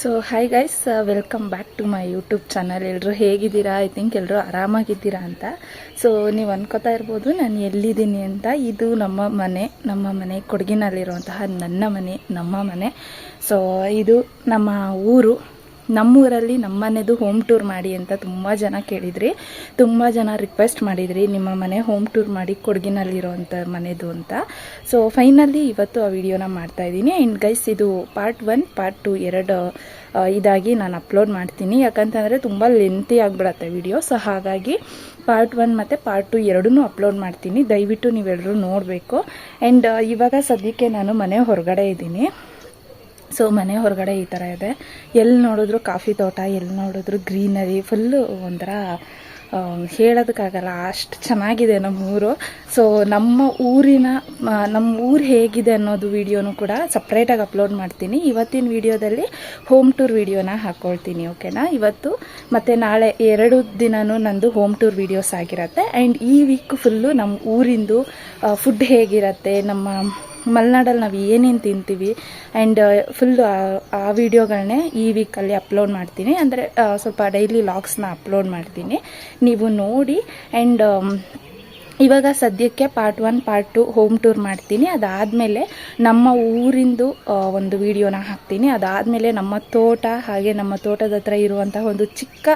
So hi guys welcome back to my YouTube channel ಎಲ್ಲರೂ ಹೇಗಿದ್ದೀರಾ? I think ಎಲ್ಲರೂ ಆರಾಮಾಗಿದ್ದೀರಾ ಅಂತ. ಸೊ ನೀವು ಅನ್ಕೋತಾ ಇರ್ಬೋದು, ನಾನು ಎಲ್ಲಿದ್ದೀನಿ ಅಂತ. ಇದು ನಮ್ಮ ಮನೆ ನಮ್ಮ ಮನೆ, ಕೊಡಗಿನಲ್ಲಿರುವಂತಹ ನನ್ನ ಮನೆ, ನಮ್ಮ ಮನೆ. ಸೊ ಇದು ನಮ್ಮ ಊರು. ನಮ್ಮೂರಲ್ಲಿ ನಮ್ಮ ಮನೆದು ಹೋಮ್ ಟೂರ್ ಮಾಡಿ ಅಂತ ತುಂಬ ಜನ ಕೇಳಿದ್ರಿ. ತುಂಬ ಜನ ರಿಕ್ವೆಸ್ಟ್ ಮಾಡಿದ್ರಿ ನಿಮ್ಮ ಮನೆ ಹೋಮ್ ಟೂರ್ ಮಾಡಿ ಕೊಡಗಿನಲ್ಲಿರೋವಂಥ ಮನೆದು ಅಂತ. ಸೊ ಫೈನಲಿ ಇವತ್ತು ಆ ವಿಡಿಯೋನ ಮಾಡ್ತಾ ಇದ್ದೀನಿ. ಆ್ಯಂಡ್ ಗೈಸ್ ಇದು ಪಾರ್ಟ್ ಒನ್ ಪಾರ್ಟ್ ಟು ಎರಡು ಇದಾಗಿ ನಾನು ಅಪ್ಲೋಡ್ ಮಾಡ್ತೀನಿ. ಯಾಕಂತಂದರೆ ತುಂಬ ಲೆಂತಿ ಆಗಿಬಿಡತ್ತೆ ವಿಡಿಯೋ ಸೊ ಹಾಗಾಗಿ ಪಾರ್ಟ್ ಒನ್ ಮತ್ತು ಪಾರ್ಟ್ ಟು ಎರಡೂ ಅಪ್ಲೋಡ್ ಮಾಡ್ತೀನಿ. ದಯವಿಟ್ಟು ನೀವೆಲ್ಲರೂ ನೋಡಬೇಕು. ಆ್ಯಂಡ್ ಇವಾಗ ಸದ್ಯಕ್ಕೆ ನಾನು ಮನೆ ಹೊರಗಡೆ ಇದ್ದೀನಿ. ಸೊ ಮನೆ ಹೊರಗಡೆ ಈ ಥರ ಇದೆ. ಎಲ್ಲಿ ನೋಡಿದ್ರು ಕಾಫಿ ತೋಟ ಎಲ್ಲಿ ನೋಡಿದ್ರು ಗ್ರೀನರಿ ಫುಲ್ಲು ಒಂಥರ ಹೇಳೋದಕ್ಕಾಗಲ್ಲ, ಅಷ್ಟು ಚೆನ್ನಾಗಿದೆ ನಮ್ಮ ಊರು. ಸೊ ನಮ್ಮ ಊರಿನ ನಮ್ಮ ಊರು ಹೇಗಿದೆ ಅನ್ನೋದು ವಿಡಿಯೋನೂ ಕೂಡ ಸಪ್ರೇಟಾಗಿ ಅಪ್ಲೋಡ್ ಮಾಡ್ತೀನಿ. ಇವತ್ತಿನ ವಿಡಿಯೋದಲ್ಲಿ ಹೋಮ್ ಟೂರ್ ವಿಡಿಯೋನ ಹಾಕ್ಕೊಳ್ತೀನಿ ಓಕೆನಾ ಇವತ್ತು ಮತ್ತು ನಾಳೆ ಎರಡು ದಿನವೂ ನಂದು ಹೋಮ್ ಟೂರ್ ವಿಡಿಯೋಸ್ ಆಗಿರುತ್ತೆ. ಆ್ಯಂಡ್ ಈ ವೀಕ್ ಫುಲ್ಲು ನಮ್ಮ ಊರಿಂದು ಫುಡ್ ಹೇಗಿರತ್ತೆ, ನಮ್ಮ ಮಲೆನಾಡಲ್ಲಿ ನಾವು ಏನೇನು ತಿಂತೀವಿ ಆ್ಯಂಡ್ ಫುಲ್ ಆ ವಿಡಿಯೋಗಳನ್ನೇ ಈ ವೀಕಲ್ಲಿ ಅಪ್ಲೋಡ್ ಮಾಡ್ತೀನಿ. ಅಂದರೆ ಸ್ವಲ್ಪ ಡೈಲಿ ಲಾಗ್ಸ್ನ ಅಪ್ಲೋಡ್ ಮಾಡ್ತೀನಿ. ನೀವು ನೋಡಿ ಆ್ಯಂಡ್ ಇವಾಗ ಸದ್ಯಕ್ಕೆ part one part two home tour ಮಾಡ್ತೀನಿ. ಅದಾದಮೇಲೆ ನಮ್ಮ ಊರಿಂದು ಒಂದು ವಿಡಿಯೋನ ಹಾಕ್ತೀನಿ. ಅದಾದಮೇಲೆ ನಮ್ಮ ತೋಟ ಹಾಗೆ ನಮ್ಮ ತೋಟದ ಹತ್ರ ಇರುವಂತಹ ಒಂದು ಚಿಕ್ಕ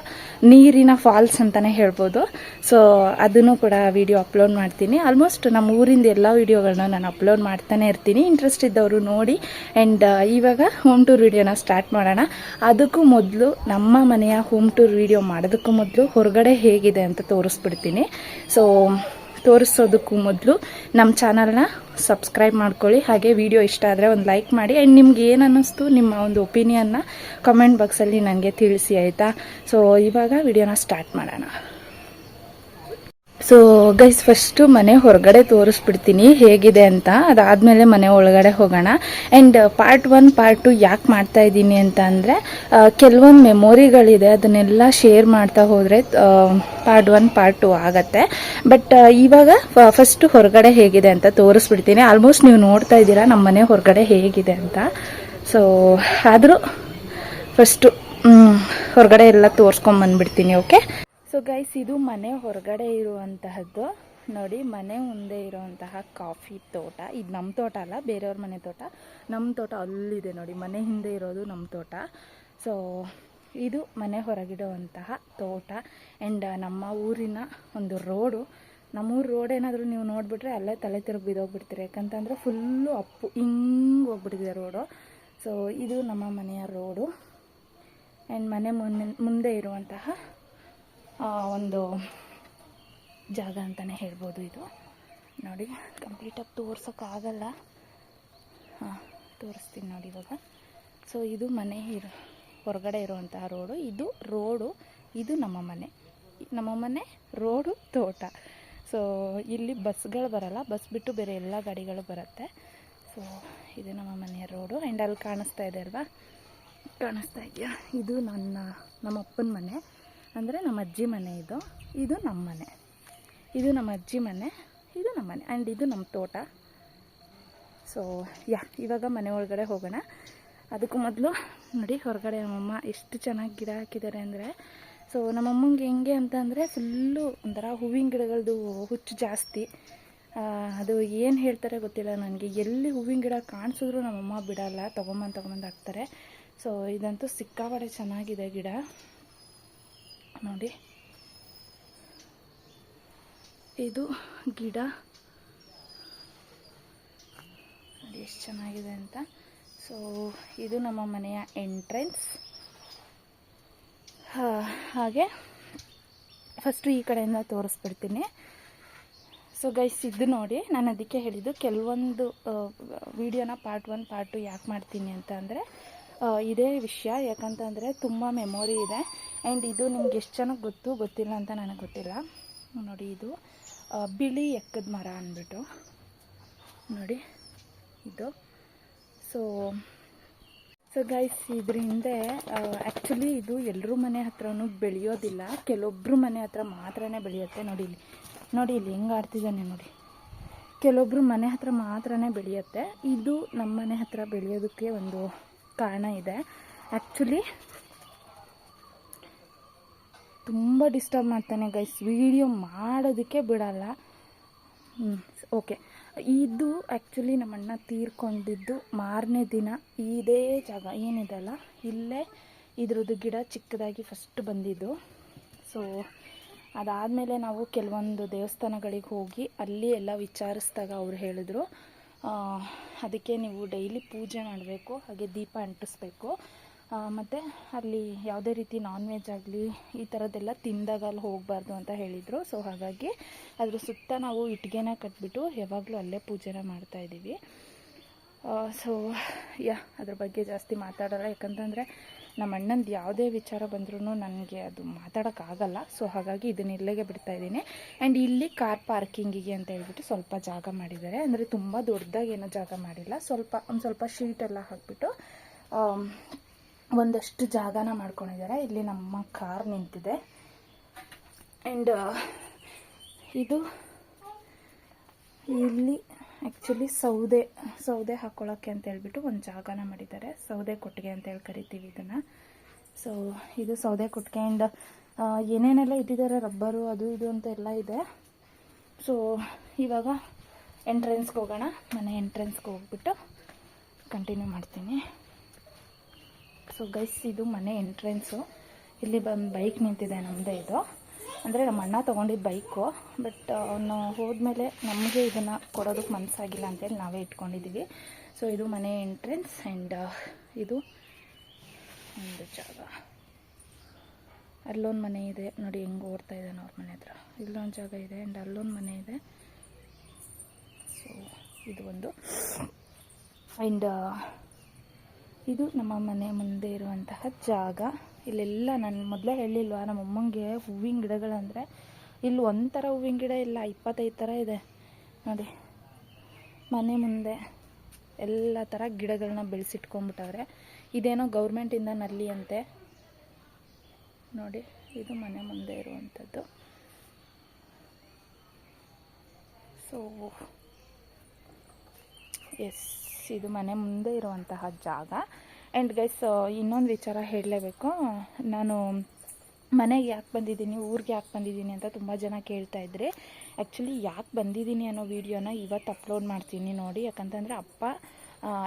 ನೀರಿನ ಫಾಲ್ಸ್ ಅಂತಲೇ ಹೇಳ್ಬೋದು. ಸೊ ಅದನ್ನು ಕೂಡ ವಿಡಿಯೋ ಅಪ್ಲೋಡ್ ಮಾಡ್ತೀನಿ. ಆಲ್ಮೋಸ್ಟ್ ನಮ್ಮ ಊರಿಂದ ಎಲ್ಲ ವಿಡಿಯೋಗಳನ್ನ ನಾನು ಅಪ್ಲೋಡ್ ಮಾಡ್ತಾನೆ ಇರ್ತೀನಿ. ಇಂಟ್ರೆಸ್ಟ್ ಇದ್ದವರು ನೋಡಿ ಆ್ಯಂಡ್ ಇವಾಗ ಹೋಮ್ ಟೂರ್ ವಿಡಿಯೋನ ಸ್ಟಾರ್ಟ್ ಮಾಡೋಣ. ಅದಕ್ಕೂ ಮೊದಲು ನಮ್ಮ ಮನೆಯ ಹೋಮ್ ಟೂರ್ ವಿಡಿಯೋ ಮಾಡೋದಕ್ಕೂ ಮೊದಲು ಹೊರಗಡೆ ಹೇಗಿದೆ ಅಂತ ತೋರಿಸ್ಬಿಡ್ತೀನಿ. ಸೊ ತೋರಿಸೋದಕ್ಕೂ ಮೊದಲು ನಮ್ಮ ಚಾನಲ್ನ ಸಬ್ಸ್ಕ್ರೈಬ್ ಮಾಡ್ಕೊಳ್ಳಿ. ಹಾಗೆ ವಿಡಿಯೋ ಇಷ್ಟ ಆದರೆ ಒಂದು ಲೈಕ್ ಮಾಡಿ. ಆ್ಯಂಡ್ ನಿಮ್ಗೆ ಏನು ಅನ್ನಿಸ್ತು ನಿಮ್ಮ ಒಂದು ಒಪಿನಿಯನ್ನ ಕಮೆಂಟ್ ಬಾಕ್ಸಲ್ಲಿ ನನಗೆ ತಿಳಿಸಿ, ಆಯಿತಾ? ಸೊ ಇವಾಗ ವಿಡಿಯೋನ ಸ್ಟಾರ್ಟ್ ಮಾಡೋಣ. ಸೊ ಗೈಸ್ ಫಸ್ಟು ಮನೆ ಹೊರಗಡೆ ತೋರಿಸ್ಬಿಡ್ತೀನಿ ಹೇಗಿದೆ ಅಂತ. ಅದಾದಮೇಲೆ ಮನೆ ಒಳಗಡೆ ಹೋಗೋಣ. And part one part two ಯಾಕೆ ಮಾಡ್ತಾ ಇದ್ದೀನಿ ಅಂತ ಅಂದರೆ ಕೆಲವೊಂದು ಮೆಮೊರಿಗಳಿದೆ ಅದನ್ನೆಲ್ಲ ಶೇರ್ ಮಾಡ್ತಾ ಹೋದರೆ ಪಾರ್ಟ್ ಒನ್ ಪಾರ್ಟ್ ಟು ಆಗತ್ತೆ. ಬಟ್ ಇವಾಗ ಫಸ್ಟು ಹೊರಗಡೆ ಹೇಗಿದೆ ಅಂತ ತೋರಿಸ್ಬಿಡ್ತೀನಿ. ಆಲ್ಮೋಸ್ಟ್ ನೀವು ನೋಡ್ತಾ ಇದ್ದೀರಾ ನಮ್ಮ ಮನೆ ಹೊರಗಡೆ ಹೇಗಿದೆ ಅಂತ. ಸೊ ಆದರೂ ಫಸ್ಟು ಹೊರಗಡೆ ಎಲ್ಲ ತೋರಿಸ್ಕೊಂಬಂದ್ಬಿಡ್ತೀನಿ ಓಕೆ ಸೊ ಗೈಸ್ ಇದು ಮನೆ ಹೊರಗಡೆ ಇರುವಂತಹದ್ದು. ನೋಡಿ, ಮನೆ ಮುಂದೆ ಇರುವಂತಹ ಕಾಫಿ ತೋಟ. ಇದು ನಮ್ಮ ತೋಟ ಅಲ್ಲ, ಬೇರೆಯವ್ರ ಮನೆ ತೋಟ. ನಮ್ಮ ತೋಟ ಅಲ್ಲಿದೆ ನೋಡಿ, ಮನೆ ಹಿಂದೆ ಇರೋದು ನಮ್ಮ ತೋಟ. ಸೊ ಇದು ಮನೆ ಹೊರಗಿಡುವಂತಹ ತೋಟ. ಆ್ಯಂಡ್ ನಮ್ಮ ಊರಿನ ಒಂದು ರೋಡು. ನಮ್ಮೂರು ರೋಡ್ ಏನಾದರೂ ನೀವು ನೋಡಿಬಿಟ್ರೆ ಅಲ್ಲೇ ತಲೆ ತಿರುಗಿ ಬಿದ್ದೋಗ್ಬಿಡ್ತೀರಿ. ಯಾಕಂತಂದರೆ ಫುಲ್ಲು ಅಪ್ಪು, ಹಿಂಗೆ ಹೋಗ್ಬಿಟ್ಟಿದೆ ರೋಡು. ಸೊ ಇದು ನಮ್ಮ ಮನೆಯ ರೋಡು. ಆ್ಯಂಡ್ ಮನೆ ಮುಂದೆ ಮುಂದೆ ಇರುವಂತಹ ಒಂದು ಜಾಗ ಅಂತಲೇ ಹೇಳ್ಬೋದು ಇದು. ನೋಡಿ ಕಂಪ್ಲೀಟಾಗಿ ತೋರ್ಸೋಕ್ಕಾಗಲ್ಲ. ಹಾಂ, ತೋರಿಸ್ತೀನಿ ನೋಡಿ ಇವಾಗ. ಸೊ ಇದು ಮನೆ ಇರೋ, ಹೊರಗಡೆ ಇರುವಂತಹ ರೋಡು. ಇದು ರೋಡು, ಇದು ನಮ್ಮ ಮನೆ. ನಮ್ಮ ಮನೆ, ರೋಡು, ತೋಟ. ಸೊ ಇಲ್ಲಿ ಬಸ್ಗಳು ಬರಲ್ಲ. ಬಸ್ ಬಿಟ್ಟು ಬೇರೆ ಎಲ್ಲ ಗಾಡಿಗಳು ಬರುತ್ತೆ. ಸೊ ಇದು ನಮ್ಮ ಮನೆಯ ರೋಡು. ಆ್ಯಂಡ್ ಅಲ್ಲಿ ಕಾಣಿಸ್ತಾ ಇದೆ ಅಲ್ವಾ? ಕಾಣಿಸ್ತಾ ಇದೆಯಾ? ಇದು ನನ್ನ, ನಮ್ಮ ಅಪ್ಪನ ಮನೆ. ಅಂದರೆ ನಮ್ಮ ಅಜ್ಜಿ ಮನೆ ಇದು. ಇದು ನಮ್ಮ ಮನೆ ಇದು ನಮ್ಮ ಅಜ್ಜಿ ಮನೆ, ಇದು ನಮ್ಮ ಮನೆ ಆ್ಯಂಡ್ ಇದು ನಮ್ಮ ತೋಟ. ಸೊ ಯಾ, ಇವಾಗ ಮನೆ ಒಳಗಡೆ ಹೋಗೋಣ. ಅದಕ್ಕೂ ಮೊದಲು ನೋಡಿ ಹೊರಗಡೆ ನಮ್ಮಮ್ಮ ಎಷ್ಟು ಚೆನ್ನಾಗಿ ಗಿಡ ಹಾಕಿದ್ದಾರೆ ಅಂದರೆ ಸೊ ನಮ್ಮಮ್ಮಂಗೆ ಹೆಂಗೆ ಅಂತಂದರೆ ಫುಲ್ಲು ಒಂಥರ ಹೂವಿನ ಗಿಡಗಳದ್ದು ಹುಚ್ಚು ಜಾಸ್ತಿ. ಅದು ಏನು ಹೇಳ್ತಾರೆ ಗೊತ್ತಿಲ್ಲ ನನಗೆ. ಎಲ್ಲಿ ಹೂವಿನ ಗಿಡ ಕಾಣಿಸಿದ್ರು ನಮ್ಮಮ್ಮ ಬಿಡಲ್ಲ, ತೊಗೊಂಬಂದು ತೊಗೊಂಬಂದು ಹಾಕ್ತಾರೆ. ಸೊ ಇದಂತೂ ಸಿಕ್ಕಾಪಟ್ಟೆ ಚೆನ್ನಾಗಿದೆ ಗಿಡ. ನೋಡಿ. ಇದು ಗಿಡ. ನೋಡಿ ಎಷ್ಟು ಚೆನ್ನಾಗಿದೆ ಅಂತ. ಸೊ ಇದು ನಮ್ಮ ಮನೆಯ ಎಂಟ್ರೆನ್ಸ್ ಹಾಗೆ ಫಸ್ಟು ಈ ಕಡೆಯಿಂದ ತೋರಿಸ್ಬಿಡ್ತೀನಿ. ಸೊ ಗೈಸ್ ಇದು ನೋಡಿ, ನಾನು ಅದಕ್ಕೆ ಹೇಳಿದ್ದು, ಕೆಲವೊಂದು ವೀಡಿಯೋನ ಪಾರ್ಟ್ ಒನ್ ಪಾರ್ಟ್ ಟು ಯಾಕೆ ಮಾಡ್ತೀನಿ ಅಂತ ಅಂದರೆ ಇದೇ ವಿಷಯ. ಯಾಕಂತಂದರೆ ತುಂಬ ಮೆಮೊರಿ ಇದೆ. ಆ್ಯಂಡ್ ಇದು ನಿಮ್ಗೆ ಎಷ್ಟು ಚೆನ್ನಾಗಿ ಗೊತ್ತು, ಗೊತ್ತಿಲ್ಲ ಅಂತ ನನಗೆ ಗೊತ್ತಿಲ್ಲ. ನೋಡಿ ಇದು ಬಿಳಿ ಎಕ್ಕದ ಮರ ಅಂದ್ಬಿಟ್ಟು. ನೋಡಿ ಇದು. ಸೊ ಸೊ ಗೈಸ್ ಇದ್ರ ಹಿಂದೆ ಆ್ಯಕ್ಚುಲಿ ಇದು ಎಲ್ಲರೂ ಮನೆ ಹತ್ರನೂ ಬೆಳೆಯೋದಿಲ್ಲ. ಕೆಲವೊಬ್ಬರು ಮನೆ ಹತ್ರ ಮಾತ್ರನೇ ಬೆಳೆಯುತ್ತೆ. ನೋಡಿ ಇಲ್ಲಿ ನೋಡಿ ಇಲ್ಲಿ ಹೆಂಗೆ ಆಡ್ತಿದ್ದಾನೆ ನೋಡಿ. ಕೆಲವೊಬ್ಬರು ಮನೆ ಹತ್ರ ಮಾತ್ರನೇ ಬೆಳೆಯುತ್ತೆ. ಇದು ನಮ್ಮ ಮನೆ ಹತ್ರ ಬೆಳೆಯೋದಕ್ಕೆ ಒಂದು ಕಾರಣ ಇದೆ. ಆ್ಯಕ್ಚುಲಿ ತುಂಬ ಡಿಸ್ಟರ್ಬ್ ಮಾಡ್ತಾನೆ ಗೈಸ್ ವಿಡಿಯೋ ಮಾಡೋದಕ್ಕೆ ಬಿಡಲ್ಲ. ಓಕೆ ಇದು ಆ್ಯಕ್ಚುಲಿ ನಮ್ಮಣ್ಣ ತೀರ್ಕೊಂಡಿದ್ದು ಮಾರನೇ ದಿನ. ಇದೇ ಜಾಗ ಏನಿದೆಲ್ಲ ಇಲ್ಲೇ ಇದ್ರದ್ದು ಗಿಡ ಚಿಕ್ಕದಾಗಿ ಫಸ್ಟ್ ಬಂದಿದ್ದು. ಸೊ ಅದಾದಮೇಲೆ ನಾವು ಕೆಲವೊಂದು ದೇವಸ್ಥಾನಗಳಿಗೆ ಹೋಗಿ ಅಲ್ಲಿ ಎಲ್ಲ ವಿಚಾರಿಸಿದಾಗ ಅವ್ರು ಹೇಳಿದ್ರು. ಅದಕ್ಕೆ ನೀವು ಡೈಲಿ ಪೂಜೆ ಮಾಡಬೇಕು, ಹಾಗೆ ದೀಪ ಅಂಟಿಸ್ಬೇಕು. ಮತ್ತು ಅಲ್ಲಿ ಯಾವುದೇ ರೀತಿ ನಾನ್ ವೆಜ್ ಆಗಲಿ, ಈ ಥರದ್ದೆಲ್ಲ ತಿಂದಾಗ ಅಲ್ಲಿ ಹೋಗಬಾರ್ದು ಅಂತ ಹೇಳಿದರು. ಸೊ ಹಾಗಾಗಿ ಅದ್ರ ಸುತ್ತ ನಾವು ಇಟ್ಟಿಗೆನ ಕಟ್ಬಿಟ್ಟು ಯಾವಾಗಲೂ ಅಲ್ಲೇ ಪೂಜೆನ ಮಾಡ್ತಾಯಿದ್ದೀವಿ ಸೊ ಯಾ, ಅದ್ರ ಬಗ್ಗೆ ಜಾಸ್ತಿ ಮಾತಾಡೋಲ್ಲ. ಯಾಕಂತಂದರೆ ನಮ್ಮ ಅಣ್ಣಂದು ಯಾವುದೇ ವಿಚಾರ ಬಂದ್ರೂ ನನಗೆ ಅದು ಮಾತಾಡೋಕ್ಕಾಗಲ್ಲ. ಸೊ ಹಾಗಾಗಿ ಇದನ್ನ ಇಲ್ಲಿಗೆ ಬಿಡ್ತಾ ಇದ್ದೀನಿ. ಆ್ಯಂಡ್ ಇಲ್ಲಿ ಕಾರ್ ಪಾರ್ಕಿಂಗಿಗೆ ಅಂತ ಹೇಳ್ಬಿಟ್ಟು ಸ್ವಲ್ಪ ಜಾಗ ಮಾಡಿದ್ದಾರೆ. ಅಂದರೆ ತುಂಬ ದೊಡ್ಡದಾಗಿ ಏನೋ ಜಾಗ ಮಾಡಿಲ್ಲ. ಸ್ವಲ್ಪ, ಒಂದು ಸ್ವಲ್ಪ ಶೀಟ್ ಎಲ್ಲ ಹಾಕ್ಬಿಟ್ಟು ಒಂದಷ್ಟು ಜಾಗನ ಮಾಡ್ಕೊಂಡಿದ್ದಾರೆ. ಇಲ್ಲಿ ನಮ್ಮ ಕಾರ್ ನಿಂತಿದೆ. ಆ್ಯಂಡ್ ಇದು, ಇಲ್ಲಿ ಆ್ಯಕ್ಚುಲಿ ಸೌದೆ ಸೌದೆ ಹಾಕ್ಕೊಳ್ಳೋಕ್ಕೆ ಅಂತ ಹೇಳ್ಬಿಟ್ಟು ಒಂದು ಜಾಗನ ಮಾಡಿದ್ದಾರೆ. ಸೌದೆ ಕೊಟ್ಟಿಗೆ ಅಂತ ಹೇಳಿ ಕರಿತೀವಿ ಇದನ್ನು. ಸೊ ಇದು ಸೌದೆ ಕೊಟ್ಟಿಗೆ ಆ್ಯಂಡ್ ಏನೇನೆಲ್ಲ ಇಟ್ಟಿದ್ದಾರೆ, ರಬ್ಬರು, ಅದು ಇದು ಅಂತ ಎಲ್ಲ ಇದೆ. ಸೊ ಇವಾಗ ಎಂಟ್ರೆನ್ಸ್ಗೆ ಹೋಗೋಣ. ಮನೆ ಎಂಟ್ರೆನ್ಸ್ಗೆ ಹೋಗ್ಬಿಟ್ಟು ಕಂಟಿನ್ಯೂ ಮಾಡ್ತೀನಿ. ಸೊ ಗೈಸ್ ಇದು ಮನೆ ಎಂಟ್ರೆನ್ಸು ಇಲ್ಲಿ ಬಂದು ಬೈಕ್ ನಿಂತಿದೆ ನಮ್ಮದೇ ಇದು. ಅಂದರೆ ನಮ್ಮ ಅಣ್ಣ ತೊಗೊಂಡಿದ್ದು ಬೈಕು ಬಟ್ ಅವನು ಹೋದ್ಮೇಲೆ ನಮಗೆ ಇದನ್ನು ಕೊಡೋದಕ್ಕೆ ಮನಸ್ಸಾಗಿಲ್ಲ ಅಂತೇಳಿ ನಾವೇ ಇಟ್ಕೊಂಡಿದ್ದೀವಿ ಸೊ ಇದು ಮನೆ ಎಂಟ್ರೆನ್ಸ್ ಆ್ಯಂಡ್ ಇದು ಒಂದು ಜಾಗ. ಅಲ್ಲೊಂದು ಮನೆ ಇದೆ. ನೋಡಿ, ಹೆಂಗೆ ಓಡ್ತಾ ಇದ್ದಾನೆ ಅವ್ರ ಮನೆ ಹತ್ರ. ಇಲ್ಲೊಂದು ಜಾಗ ಇದೆ ಆ್ಯಂಡ್ ಅಲ್ಲೊಂದು ಮನೆ ಇದೆ. ಸೊ ಇದು ಒಂದು. ಆ್ಯಂಡ್ ಇದು ನಮ್ಮ ಮನೆ ಮುಂದೆ ಇರುವಂತಹ ಜಾಗ. ಇಲ್ಲೆಲ್ಲ ನಾನು ಮೊದಲೇ ಹೇಳಿಲ್ವ ನಮ್ಮ ಅಮ್ಮಂಗೆ ಹೂವಿನ ಗಿಡಗಳಂದರೆ ಇಲ್ಲಿ ಒಂಥರ ಹೂವಿನ ಗಿಡ ಇಲ್ಲ, ಇಪ್ಪತ್ತೈದು ಥರ ಇದೆ. ನೋಡಿ, ಮನೆ ಮುಂದೆ ಎಲ್ಲ ಥರ ಗಿಡಗಳನ್ನ ಬೆಳೆಸಿಟ್ಕೊಂಡ್ಬಿಟ್ಟವ್ರೆ. ಇದೇನೋ ಗೌರ್ಮೆಂಟಿಂದ ನಲ್ಲಿ ಅಂತೆ. ನೋಡಿ, ಇದು ಮನೆ ಮುಂದೆ ಇರುವಂಥದ್ದು. ಸೊ ಎಸ್ ಇದು ಮನೆ ಮುಂದೆ ಇರುವಂತಹ ಜಾಗ. ಆ್ಯಂಡ್ ಗೈಸ್ ಇನ್ನೊಂದು ವಿಚಾರ ಹೇಳಲೇಬೇಕು. ನಾನು ಮನೆಗೆ ಯಾಕೆ ಬಂದಿದ್ದೀನಿ, ಊರಿಗೆ ಯಾಕೆ ಬಂದಿದ್ದೀನಿ ಅಂತ ತುಂಬ ಜನ ಕೇಳ್ತಾ ಇದ್ರಿ ಆ್ಯಕ್ಚುಲಿ ಯಾಕೆ ಬಂದಿದ್ದೀನಿ ಅನ್ನೋ ವಿಡಿಯೋನ ಇವತ್ತು ಅಪ್ಲೋಡ್ ಮಾಡ್ತೀನಿ ನೋಡಿ. ಯಾಕಂತಂದರೆ ಅಪ್ಪ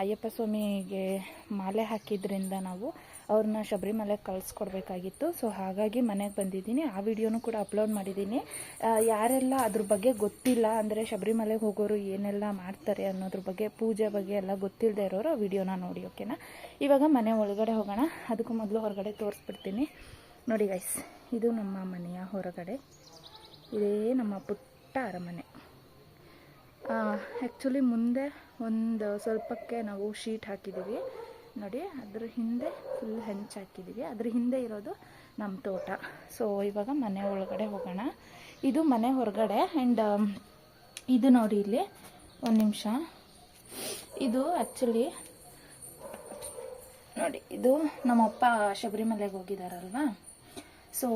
ಅಯ್ಯಪ್ಪ ಸ್ವಾಮಿಗೆ ಮಾಲೆ ಹಾಕಿದ್ರಿಂದ ನಾವು ಅವ್ರನ್ನ ಶಬರಿಮಲೆಗೆ ಕಳಿಸ್ಕೊಡ್ಬೇಕಾಗಿತ್ತು. ಸೊ ಹಾಗಾಗಿ ಮನೆಗೆ ಬಂದಿದ್ದೀನಿ. ಆ ವಿಡಿಯೋನು ಕೂಡ ಅಪ್ಲೋಡ್ ಮಾಡಿದ್ದೀನಿ. ಯಾರೆಲ್ಲ ಅದ್ರ ಬಗ್ಗೆ ಗೊತ್ತಿಲ್ಲ ಅಂದರೆ ಶಬರಿಮಲೆಗೆ ಹೋಗೋರು ಏನೆಲ್ಲ ಮಾಡ್ತಾರೆ ಅನ್ನೋದ್ರ ಬಗ್ಗೆ, ಪೂಜೆ ಬಗ್ಗೆ ಎಲ್ಲ ಗೊತ್ತಿಲ್ಲದೆ ಇರೋರು ಆ ವಿಡಿಯೋನ ನೋಡಿ ಓಕೆನಾ ಇವಾಗ ಮನೆ ಒಳಗಡೆ ಹೋಗೋಣ. ಅದಕ್ಕೂ ಮೊದಲು ಹೊರಗಡೆ ತೋರಿಸ್ಬಿಡ್ತೀನಿ. ನೋಡಿ ಗೈಸ್ ಇದು ನಮ್ಮ ಮನೆಯ ಹೊರಗಡೆ. ಇದೇ ನಮ್ಮ ಪುಟ್ಟ ಅರಮನೆ. ಆ್ಯಕ್ಚುಲಿ ಮುಂದೆ ಒಂದು ಸ್ವಲ್ಪಕ್ಕೆ ನಾವು ಶೀಟ್ ಹಾಕಿದ್ದೀವಿ. ನೋಡಿ, ಅದ್ರ ಹಿಂದೆ ಫುಲ್ ಹೆಂಚು ಹಾಕಿದ್ದೀವಿ ಅದ್ರ ಹಿಂದೆ ಇರೋದು ನಮ್ಮ ತೋಟ. ಸೊ ಇವಾಗ ಮನೆ ಒಳಗಡೆ ಹೋಗೋಣ. ಇದು ಮನೆ ಹೊರಗಡೆ ಆ್ಯಂಡ್ ಇದು ನೋಡಿ ಇಲ್ಲಿ. ಒಂದು ನಿಮಿಷ. ಇದು ಆ್ಯಕ್ಚುಲಿ ನೋಡಿ, ಇದು ನಮ್ಮಪ್ಪ ಶಬರಿಮಲೆಗೆ ಹೋಗಿದ್ದಾರಲ್ವಾ ಸೊ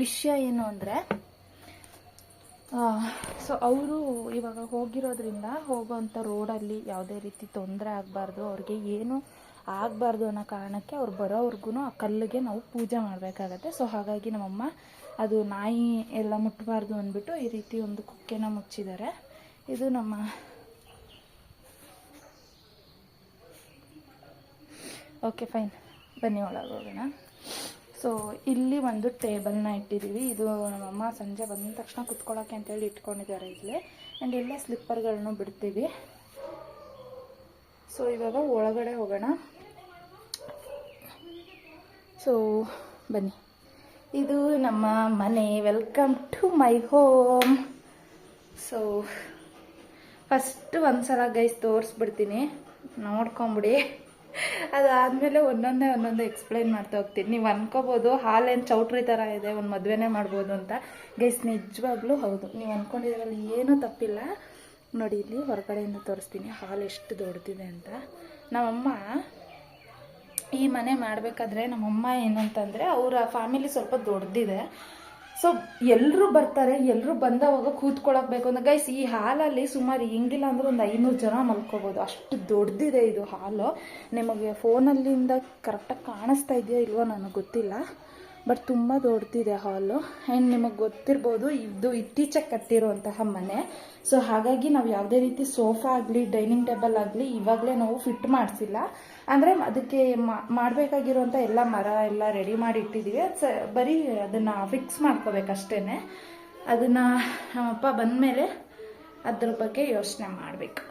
ವಿಷಯ ಏನು ಅಂದರೆ ಸೊ ಅವರು ಇವಾಗ ಹೋಗಿರೋದ್ರಿಂದ ಹೋಗೋವಂಥ ರೋಡಲ್ಲಿ ಯಾವುದೇ ರೀತಿ ತೊಂದರೆ ಆಗಬಾರ್ದು, ಅವ್ರಿಗೆ ಏನು ಆಗಬಾರ್ದು ಅನ್ನೋ ಕಾರಣಕ್ಕೆ ಅವ್ರು ಬರೋವ್ರಿಗೂ ಆ ಕಲ್ಲಿಗೆ ನಾವು ಪೂಜೆ ಮಾಡಬೇಕಾಗತ್ತೆ. ಸೊ ಹಾಗಾಗಿ ನಮ್ಮಮ್ಮ ಅದು ನಾಯಿ ಎಲ್ಲ ಮುಟ್ಟಬಾರ್ದು ಅಂದ್ಬಿಟ್ಟು ಈ ರೀತಿ ಒಂದು ಕುಕ್ಕೆನ ಮುಚ್ಚಿದ್ದಾರೆ. ಇದು ನಮ್ಮ ಓಕೆ ಫೈನ್ ಬನ್ನಿ ಒಳಗೆ ಹೋಗೋಣ. ಸೊ ಇಲ್ಲಿ ಒಂದು ಟೇಬಲ್ನ ಇಟ್ಟಿದ್ದೀವಿ ಇದು ನಮ್ಮಮ್ಮ ಸಂಜೆ ಬಂದ ತಕ್ಷಣ ಕುತ್ಕೊಳ್ಳೋಕೆ ಅಂತೇಳಿ ಇಟ್ಕೊಂಡಿದ್ದಾರೆ ಇಲ್ಲಿ. ಆ್ಯಂಡ್ ಎಲ್ಲ ಸ್ಲಿಪ್ಪರ್ಗಳನ್ನು ಬಿಡ್ತೀವಿ. ಸೊ ಇವಾಗ ಒಳಗಡೆ ಹೋಗೋಣ. ಸೊ ಬನ್ನಿ. ಇದು ನಮ್ಮ ಮನೆ. Welcome to my home so first ಒಂದ್ಸಲ ಗೈಸ್ ತೋರಿಸ್ಬಿಡ್ತೀನಿ. ನೋಡ್ಕೊಂಬಿಡಿ. ಅದಾದಮೇಲೆ ಒಂದೊಂದೇ ಒಂದೊಂದೇ ಎಕ್ಸ್ಪ್ಲೈನ್ ಮಾಡ್ತಾ ಹೋಗ್ತೀನಿ. ನೀವು ಅನ್ಕೋಬೋದು ಹಾಲೇನು ಚೌಟ್ರಿ ಥರ ಇದೆ, ಒಂದು ಮದುವೆನೇ ಮಾಡ್ಬೋದು ಅಂತ. ಗೈಸ್ ನಿಜವಾಗ್ಲೂ ಹೌದು. ನೀವು ಅಂದ್ಕೊಂಡಿದ್ರಲ್ಲಿ ಏನೂ ತಪ್ಪಿಲ್ಲ. ನೋಡಿ, ಇಲ್ಲಿ ಹೊರಗಡೆಯಿಂದ ತೋರಿಸ್ತೀನಿ ಹಾಲ್ ಎಷ್ಟು ದೊಡ್ಡದಿದೆ ಅಂತ. ನಮ್ಮಮ್ಮ ಈ ಮನೆ ಮಾಡಬೇಕಾದ್ರೆ ನಮ್ಮಮ್ಮ ಏನು ಅಂತಂದರೆ ಅವರ ಫ್ಯಾಮಿಲಿ ಸ್ವಲ್ಪ ದೊಡ್ಡದಿದೆ. ಸೊ ಎಲ್ಲರೂ ಬರ್ತಾರೆ ಎಲ್ಲರೂ ಬಂದವಾಗ ಕೂತ್ಕೊಳ್ಳೋಕೆ ಬೇಕು ಅಂದ್ರೆ ಗೈಸ್ ಈ ಹಾಲಲ್ಲಿ ಸುಮಾರು ಹೆಂಗಿಲ್ಲ ಅಂದ್ರೆ ಒಂದು ಐನೂರು ಜನ ಮಲ್ಕೋಬೋದು. ಅಷ್ಟು ದೊಡ್ಡದಿದೆ ಇದು ಹಾಲು. ನಿಮಗೆ ಫೋನಲ್ಲಿಂದ ಕರೆಕ್ಟಾಗಿ ಕಾಣಿಸ್ತಾ ಇದೆಯಾ ಇಲ್ವೋ ನನಗೆ ಗೊತ್ತಿಲ್ಲ. ಬಟ್ ತುಂಬ ದೊಡ್ಡದಿದೆ ಹಾಲು. ಆ್ಯಂಡ್ ನಿಮಗೆ ಗೊತ್ತಿರ್ಬೋದು, ಇದು ಇತ್ತೀಚೆಗೆ ಕಟ್ಟಿರುವಂತಹ ಮನೆ. ಸೊ ಹಾಗಾಗಿ ನಾವು ಯಾವುದೇ ರೀತಿ ಸೋಫಾ ಆಗಲಿ, ಡೈನಿಂಗ್ ಟೇಬಲ್ ಆಗಲಿ, ಇವಾಗಲೇ ನಾವು ಫಿಟ್ ಮಾಡಿಸಿಲ್ಲ. ಅಂದರೆ ಅದಕ್ಕೆ ಮಾಡಬೇಕಾಗಿರುವಂಥ ಎಲ್ಲ ಮರ ಎಲ್ಲ ರೆಡಿ ಮಾಡಿ ಇಟ್ಟಿದ್ದೀವಿ ಅದು ಸ, ಬರೀ ಅದನ್ನು ಫಿಕ್ಸ್ ಮಾಡ್ಕೋಬೇಕಷ್ಟೇ ಅದನ್ನು ನಮ್ಮಪ್ಪ ಬಂದಮೇಲೆ ಅದ್ರ ಬಗ್ಗೆ ಯೋಚನೆ ಮಾಡಬೇಕು.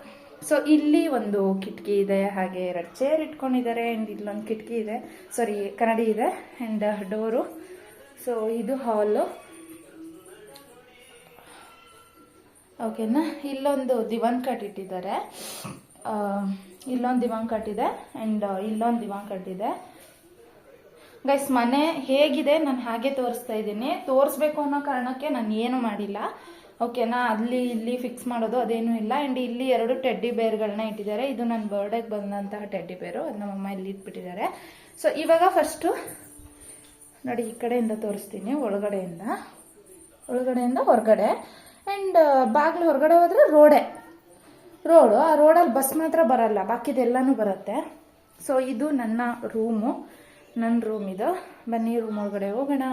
ಸೊ ಇಲ್ಲಿ ಒಂದು ಕಿಟಕಿ ಇದೆ, ಹಾಗೆ ಎರಡು ಚೇರ್ ಇಟ್ಕೊಂಡಿದ್ದಾರೆ ಆ್ಯಂಡ್ ಇಲ್ಲೊಂದು ಕಿಟಕಿ ಇದೆ. ಸಾರಿ ಕನ್ನಡಿ ಇದೆ ಆ್ಯಂಡ್ ಡೋರು ಸೊ ಇದು ಹಾಲು ಓಕೆನಾ ಇಲ್ಲೊಂದು ದಿವಾನ್ ಕಟ್ಟಿಟ್ಟಿದ್ದಾರೆ. ಇಲ್ಲೊಂದು ದಿವಾನ್ ಕಟ್ಟಿದೆ ಆ್ಯಂಡ್ ಇಲ್ಲೊಂದು ದಿವಾನ್ ಕಟ್ಟಿದೆ. ಗೈಸ್ ಮನೆ ಹೇಗಿದೆ, ನಾನು ಹಾಗೆ ತೋರಿಸ್ತಾ ಇದ್ದೀನಿ. ತೋರಿಸ್ಬೇಕು ಅನ್ನೋ ಕಾರಣಕ್ಕೆ ನಾನು ಏನು ಮಾಡಿಲ್ಲ. ಓಕೆನಾ ಅಲ್ಲಿ ಇಲ್ಲಿ ಫಿಕ್ಸ್ ಮಾಡೋದು ಅದೇನೂ ಇಲ್ಲ. ಆ್ಯಂಡ್ ಇಲ್ಲಿ ಎರಡು ಟೆಡ್ಡಿ ಬೇರ್ಗಳನ್ನ ಇಟ್ಟಿದ್ದಾರೆ. ಇದು ನನ್ನ ಬರ್ಡೇಗೆ ಬಂದಂತಹ ಟೆಡ್ಡಿ ಬೇರು ಅದು ನಮ್ಮಮ್ಮ ಇಲ್ಲಿ ಇಟ್ಬಿಟ್ಟಿದ್ದಾರೆ. ಸೊ ಇವಾಗ ಫಸ್ಟು ನೋಡಿ ಈ ಕಡೆಯಿಂದ ತೋರಿಸ್ತೀನಿ, ಒಳಗಡೆಯಿಂದ. ಒಳಗಡೆಯಿಂದ ಹೊರಗಡೆ. ಆ್ಯಂಡ್ ಬಾಗಿಲು ಹೊರಗಡೆ ಹೋದರೆ ರೋಡೇ. ರೋಡು, ಆ ರೋಡಲ್ಲಿ ಬಸ್ ಮಾತ್ರ ಬರಲ್ಲ, ಬಾಕಿದೆಲ್ಲನೂ ಬರುತ್ತೆ. ಸೊ ಇದು ನನ್ನ ರೂಮು. ನನ್ನ ರೂಮ್ ಇದು ಬನ್ನಿ, ರೂಮ್ ಒಳಗಡೆ ಹೋಗೋಣ.